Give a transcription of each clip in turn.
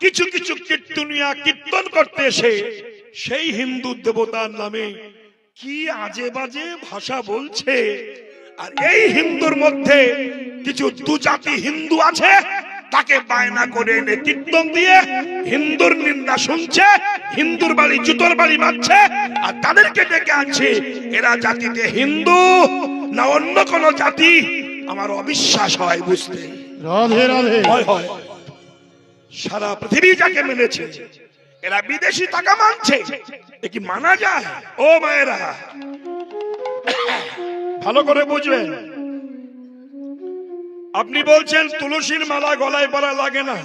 কিছু কিছু কীর্তনিয়া কীর্তন করতে এসে সেই হিন্দু দেবতার নামে কি আজে বাজে ভাষা বলছে? আর এই হিন্দুর মধ্যে কিছু দু জাতি হিন্দু আছে তাকে বায়না করে এনে কীর্তন দিয়ে হিন্দুর নিন্দা শুনছে হিন্দুর বাড়ি জুতোর বাড়ি মারছে আর তাদেরকে ডেকে আনছে এরা জাতিতে হিন্দু না অন্য কোন জাতি? আমার অবিশ্বাস হয় বুঝতে। রাধে রাধে। হয় হয়। সারা পৃথিবী যাকে মেনেছে, এরা বিদেশি টাকা মানছে। এ কি মানা যায়? ও মায়েরা, ভালো করে বুঝবেন। আপনি বলছেন তুলসীর মালা গলায় পরা লাগে না।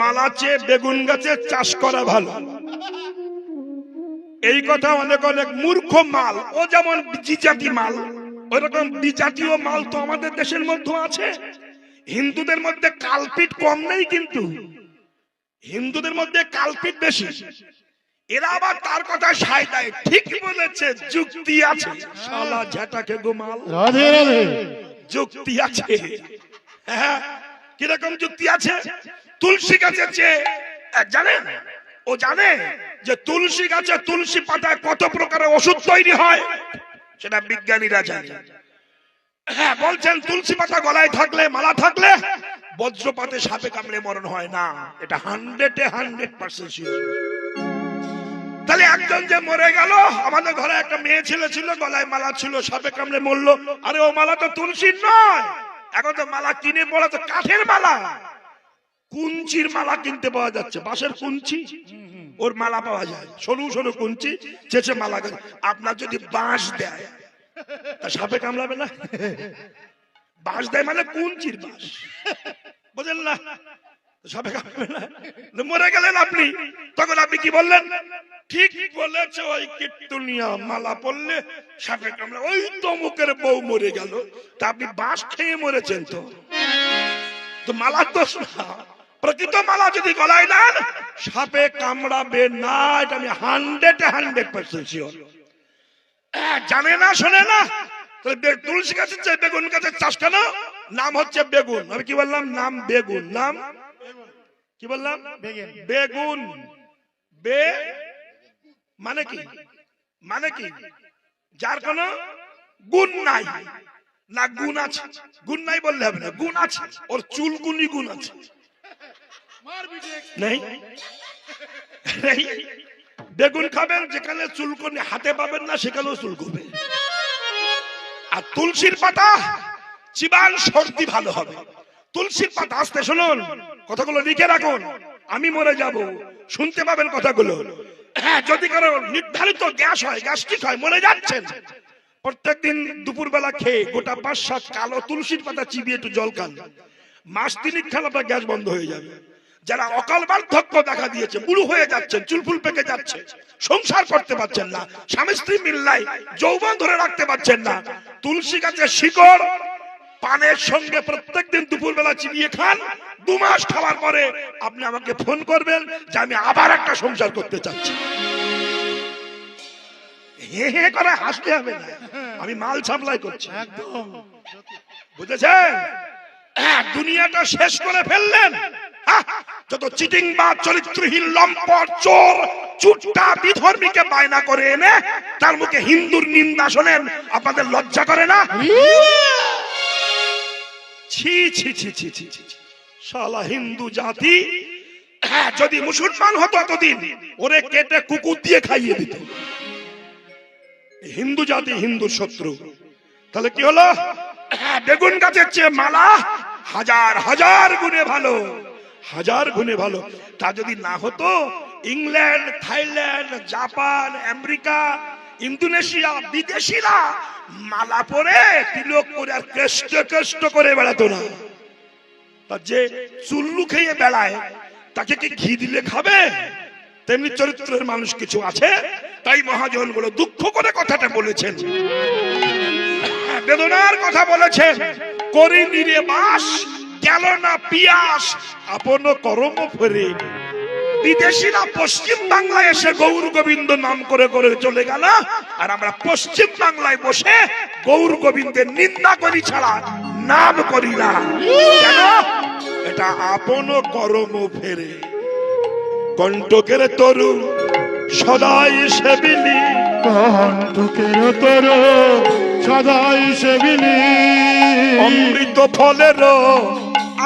মালা চেয়ে বেগুন গাছে চাষ করা ভালো। এই কথা অনেক অনেক মূর্খ মাল। ও যেমন বিজাতি মাল ওইরকম বিজাতীয় মাল তো আমাদের দেশের মধ্যে আছে। হিন্দুদের মধ্যে কালপিট কম নেই কিন্তু। হিন্দুদের মধ্যে কালপিট বেশি। এরা আবার তার কথা সায় দেয় ঠিক বলেছে যুক্তি আছে। শালা ঝাটাকে গোমাল রাধে রাধে। যুক্তি আছে। হ্যাঁ কীরকম যুক্তি আছে? তুলসী গাছের চেয়ে জানেন? ও জানে যে তুলসী গাছে তুলসী পাতায় কত প্রকারের ওষুধ তৈরি হয়? সেটা বিজ্ঞানীরা জানে হ্যাঁ বলছেন তুলসী পাতা গলায় থাকলে, মালা থাকলে বজ্রপাতে সাপে কামড়ে মরণ হয় না। এটা হান্ড্রেডে হান্ড্রেড পার্সেন্ট তাহলে একজন যে মরে গেল, আমাদের ঘরে একটা মেয়ে ছেলে ছিল, গলায় মালা ছিল, সাপে কামড়ে মরলো। আরে ও মালা তো তুলসীর নয়। এখন তো মালা কিনে পড়া তো কাঠের মালা। কুঞ্চির মালা কিনতে পাওয়া যাচ্ছে, বাঁশের কুঞ্চি। ওর মালা পাওয়া যায়, সরু সরু কুঞ্চি, চেচে মালা আপনার যদি বাঁশ দেয় তা সাপে কামড়াবে না? বাঁশ দেয় মানে কুঞ্চির বাঁশ? বুঝলেন না? সাপে না? মরে গেলেন আপনি। তখন আপনি কি বললেন? ঠিক বলেছে, ওই কীর্তনিয়া মালা পড়লে সাপে কামড়া ওই তমুকের বউ মরে গেল। তা আপনি বাঁশ খেয়ে মরেছেন তো? তো মালা না প্রকৃত মালা যদি গলায় নেন সাপে কামড়াবে না, এটা আমি হান্ড্রেড হান্ড্রেড পার্সেন্ট শিওর জানে না শোনে না। তাহলে তুলসী গাছের চেয়ে বেগুন গাছের চাষ কেন? নাম হচ্ছে বেগুন। আমি কি বললাম? নাম বেগুন। নাম? কি বললাম? বেগুন। বেগুন। বে? মানে কি? মানে কি? যার কোনো গুণ নাই। না গুণ আছে। গুণ নাই বললে হবে না। গুণ আছে। ওর চুলকুনি গুণ আছে। নেই। বেগুন খাবেন, যেখানে চুলকুনি হাতে পাবেন না, সেখানেও চুলকুবে আর তুলসীর পাতা, চিবান সর্দি ভালো হবে। তুলসীর পাতা, আসতে শুনুন, কথাগুলো লিখে রাখুন, আমি মরে যাব। শুনতে পাবেন কথাগুলো। হ্যাঁ যদি কারও নির্ধারিত গ্যাস হয়, গ্যাস্ট্রিক হয়, মরে যাচ্ছেন। প্রত্যেকদিন দুপুরবেলা খেয়ে গোটা পাঁচ সাত কালো তুলসীর পাতা চিবিয়ে একটু জল খান। মাস তিনিক খান আপনার গ্যাস বন্ধ হয়ে যাবে। যারা অকাল বার্ধক্য দেখা দিয়েছে বুড়ো হয়ে যাচ্ছেন চুলফুল পেকে যাচ্ছে সংসার করতে পারছেন না স্বামী স্ত্রী মিল্লাই যৌবন ধরে রাখতে পারছেন না তুলসী গাছের শিকড় পানের সঙ্গে প্রত্যেকদিন দুপুরবেলা চিবিয়ে খান দু মাস খাওয়ার পরে আপনি আমাকে ফোন করবেন যে আমি আবার একটা সংসার করতে চাচ্ছি। হে হে করে হাসতে হবে না আমি মাল সাপ্লাই করছি। একদম। বুঝেছেন? হ্যাঁ, দুনিয়াটা শেষ করে ফেললেন। হ্যাঁ, যত চিটিং বা চরিত্রহীন লম্পট চোর চুট্টা বিধর্মীকে বায়না করে এনে তার মুখে হিন্দুর নিন্দা শোনেন আপনাদের লজ্জা করে না? ছি ছি ছি ছি ছি ছি। শালা হিন্দু জাতি হ্যাঁ, যদি মুসলমান হতো এতদিন ওরে কেটে কুকুর দিয়ে খাইয়ে দিত। হিন্দু জাতি হিন্দুর শত্রু। তাহলে কি হলো? হ্যাঁ, বেগুন গাছের চেয়ে মালা হাজার হাজার গুণে ভালো। হাজার গুণে ভালো। তা যদি না হতো, England, Thailand, Japan, America, Indonesia, বিদেশিরা মালা পরে তিলক করে আর কেষ্ট কেষ্ট করে বেড়াতো না। তা যে চুল্লু খেয়ে বেড়ায়, তাকে কি ঘি দিলে খাবে? তেমনি চরিত্রের মানুষ কিছু আছে, তাই মহাজনগুলো দুঃখ করে কথাটা বলেছেন। বেদনার কথা বলেছেন। করি নিরে বাস গেল না পিয়াস? আপন কর্ম ফেরে। বিদেশিরা পশ্চিম বাংলায় এসে গৌর গোবিন্দ নাম করে করে চলে গেল। আর আমরা পশ্চিম বাংলায় বসে গৌর গোবিন্দের নিন্দা করি ছাড়া নাম করি না। কেন? এটা আপন করম ফেরে। কণ্টকের তরু সদাই সেবিলি কণ্ঠকের তোর সদাই সেবিলি অমৃত ফলের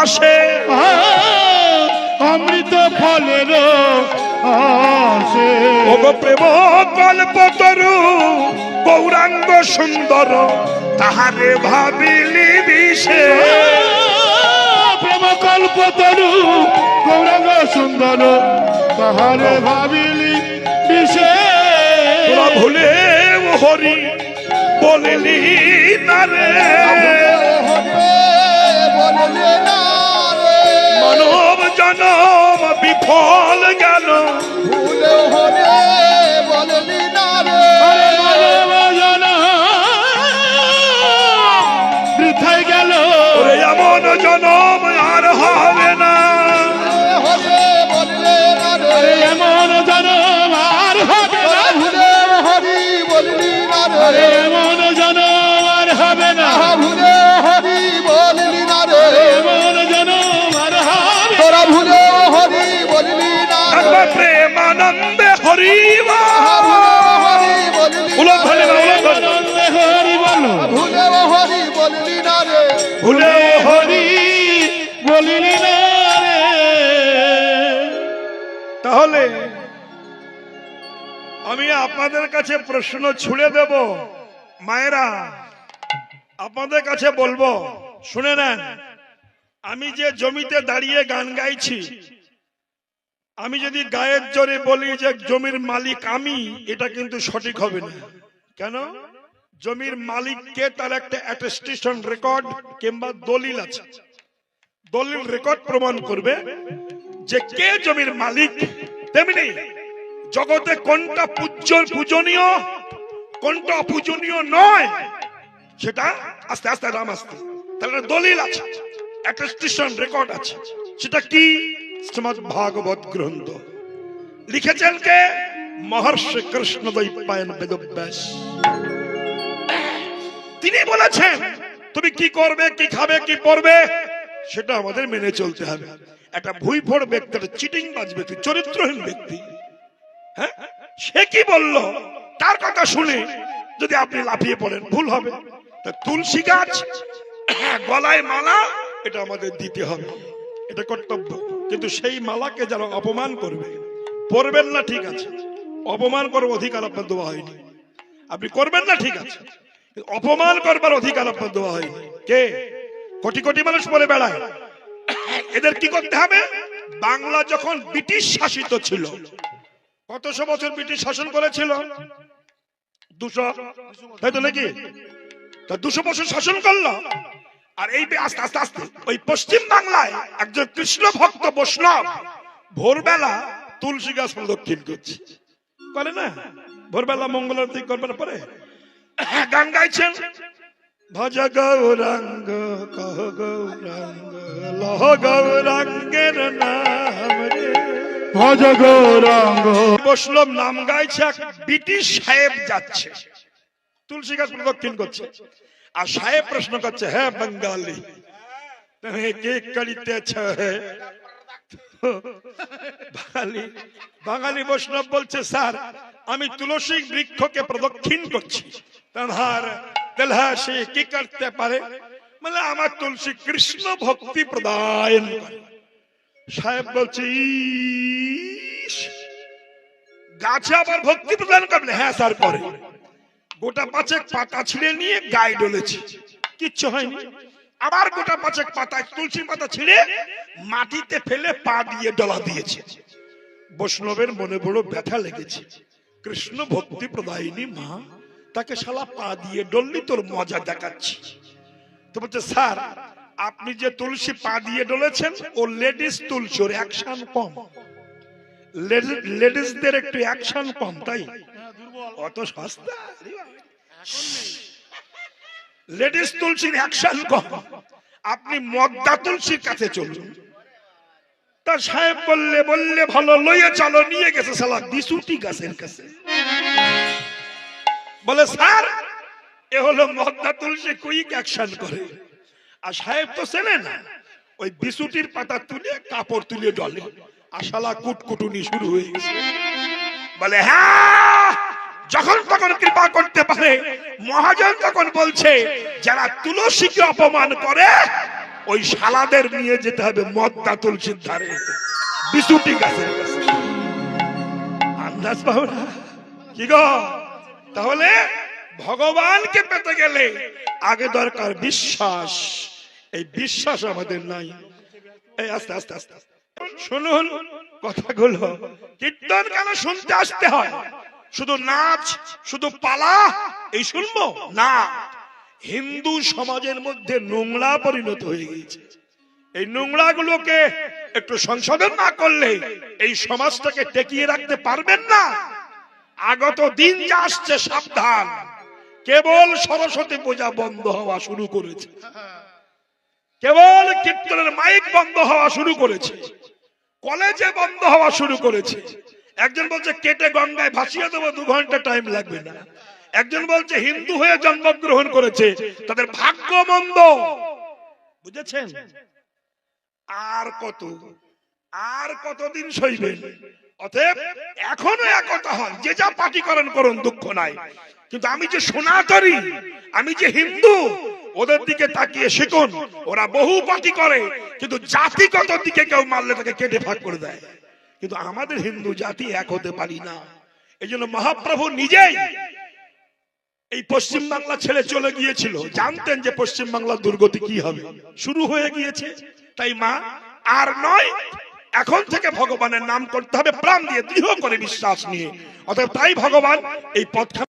আসে। অমৃত ফলের আসে। ওগো প্রেম কল্প তরু গৌরাঙ্গ সুন্দর তাহারে ভাবিলি বিষে। প্রেম কল্প তরু গৌরঙ্গ সুন্দর তাহারে ভাবিলি তোরা ভুলে হরি বলিলি না রে। মানব জনম বিফল গেল আরে মানব জনম বৃথাই গেল। এমন জনম আর হবে না। প্রেমানন্দে হরি উলট ধরে না উলট ধরে হরি বলো। ভুলে হরি বললি না রে। ভুলে হরি হরি বলিলি না রে। তাহলে আমি আপনাদের কাছে প্রশ্ন ছুড়ে দেব। মায়েরা আপনাদের কাছে বলব শুনে নেন। আমি যে জমিতে দাঁড়িয়ে গান গাইছি আমি যদি গায়ের জোরে বলি যে জমির মালিক আমি এটা কিন্তু সঠিক হবে না। কেন? জমির মালিককে তার একটা অ্যাটেস্টেশন রেকর্ড কিংবা দলিল আছে? দলিল রেকর্ড প্রমাণ করবে যে কে জমির মালিক। তেমনি জগতে কোনটা পূজ্য পূজনীয় কোনটা অপূজনীয় নয় সেটা আস্তে আস্তে রাম আস্তে। তাহলে দলিল আছে অ্যাটেস্টেশন রেকর্ড আছে। সেটা কি? শ্রীমদ ভাগবত গ্রন্থ। লিখেছেন কে? মহর্ষি কৃষ্ণ দৈপায়ন বেদব্যাস। তিনি বলেছেন, তুমি কি করবে, কি খাবে, কি পড়বে সেটা আমাদের মেনে চলতে হবে। একটা ভুইফোড় ব্যক্তি, একটা চিটিং বাজ ব্যক্তি, চরিত্রহীন ব্যক্তি হ্যাঁ? সে কি বলল? তার কথা শুনে যদি আপনি লাফিয়ে পড়েন, ভুল হবে। তা তুলসী গাছ, গলায় মালা, এটা আমাদের দিতে হবে। এটা কর্তব্য। কিন্তু সেই মালাকে যারা অপমান করবে। পরবেন না, ঠিক আছে। অপমান করার অধিকার আপনার দেওয়া হয়নি। আপনি করবেন না, ঠিক আছে। অপমান করবার অধিকার আপনার দেওয়া হয়নি। কে? কোটি কোটি মানুষ পরে বেড়ায়। এদের কি করতে হবে? বাংলা যখন ব্রিটিশ শাসিত ছিল কতশো বছর ব্রিটিশ শাসন করেছিল? দুশো? তাই তো নাকি? দুশো বছর শাসন করল। আর এই আস্তে আস্তে আস্তে ওই পশ্চিম বাংলায় একজন কৃষ্ণ ভক্ত বৈষ্ণব ভোরবেলা তুলসী গাছ প্রদক্ষিণ করছে। করে না? ভোরবেলা মঙ্গল আরতি করবার পরে? গান গাইছেন? ভজ গৌরাঙ্গ কহ গৌরাঙ্গ লহ গৌরাঙ্গের নাম রে। ভজ গৌরাঙ্গ। বৈষ্ণব নাম গাইছে এক ব্রিটিশ সাহেব যাচ্ছে। তুলসী গাছ প্রদক্ষিণ করছে। আর সাহেব প্রশ্ন করছে হ্যাঁ বাঙালি। কে বাঙালি বাঙালি বৈষ্ণব বলছে, স্যার, আমি তুলসী বৃক্ষকে প্রদক্ষিণ করছি। তাহার তেলহা সে কি করতে পারে? মানে আমার তুলসী কৃষ্ণ ভক্তি প্রদায়ন সাহেব বলছে গাছে আবার ভক্তি প্রদান করলে? হ্যাঁ স্যার, করে। গোটা পাঁচেক পাতা ছিঁড়ে নিয়ে গায়ে ডলেছে। কিচ্ছু হয়নি। আবার গোটা পাঁচেক পাতা, তুলসী পাতা ছিঁড়ে মাটিতে ফেলে পা দিয়ে ডলা দিয়েছে। বৈষ্ণবের মনে বড় ব্যথা লেগেছে। কৃষ্ণ ভক্তি প্রদায়িনী মা, তাকে শালা পা দিয়ে ডললি তোর মজা দেখাচ্ছি। তো বলছে, স্যার, আপনি যে তুলসী পা দিয়ে ডলেছেন, ও লেডিস তুলসী ওর অ্যাকশন কম। লেডিসদের একটু অ্যাকশন কম, তাই? অত সস্তা? লেডিস তুলসীর অ্যাকশন কম। আপনি মদ্দা তুলসীর কাছে চলুন। তা সাহেব বললে বললে ভালো লইয়ে চলো নিয়ে গেছে সালা বিশুটি গাছের কাছে। বলে স্যার এ হলো মদ্দা তুলসী কুইক অ্যাকশন করে। আর সাহেব তো চেনে না ওই বিশুটির পাতা তুলে কাপড় তুলে ডলে। আশালা কুটকুটুনি শুরু হয়ে গেছে। বলে হ্যাঁ যখন তখন কৃপা করতে পারে, মহাজন তখন বলছে, যারা তুলসীকে অপমান করে, ওই শালাদের নিয়ে যেতে হবে মদ্দা তুলসীর ধারে বিশুটি গাছের আন্দাজ না? কি গো? তাহলে ভগবানকে পেতে গেলে আগে দরকার বিশ্বাস। এই বিশ্বাস আমাদের নাই। এই আস্তে আস্তে আস্তে। শুনুন, কথাগুলো। কীর্তন কেন শুনতে আসতে হয়? শুধু নাচ, শুধু পালা, এই শুনব? না। হিন্দু সমাজের মধ্যে নোংরা পরিণত হয়ে গেছে এই নোংরা গুলোকে একটু সংশোধন না করলে এই সমাজটাকে টেকিয়ে রাখতে পারবেন না। আগত দিন যা আসছে সাবধান। কেবল সরস্বতী পূজা বন্ধ হওয়া শুরু করেছে। কেবল কীর্তনের মাইক বন্ধ হওয়া শুরু করেছে। কলেজে বন্ধ হওয়া শুরু করেছে। একজন বলছে, কেটে গঙ্গায় ভাসিয়ে দেবো, দু ঘণ্টা টাইম লাগবে না। একজন বলছে, হিন্দু হয়ে জন্মগ্রহণ করেছে, তাদের ভাগ্য মন্দ। বুঝেছেন? আর কত, আর কতদিন সইবেন অতএব এখনও একতা হন, যে যা পাটিকরণ করুন, দুঃখ নাই। কিন্তু আমি যে সনাতনী, আমি যে হিন্দু, ওদের দিকে তাকিয়ে শিখুন, ওরা বহু পাটি করে, কিন্তু জাতিগত দিকে কেউ মারলে তাকে কেটে ভাগ করে দেয়। কিন্তু আমাদের হিন্দু জাতি এক হতে পারি না। এই জন্য মহাপ্রভু নিজেই এই পশ্চিম বাংলা ছেড়ে চলে গিয়েছিল। জানতেন যে পশ্চিম বাংলার দুর্গতি কি হবে। শুরু হয়ে গিয়েছে। তাই মা, আর নয়, এখন থেকে ভগবানের নাম করতে হবে, প্রাণ দিয়ে দৃঢ় করে বিশ্বাস নিয়ে। অতএব তাই ভগবান এই পথ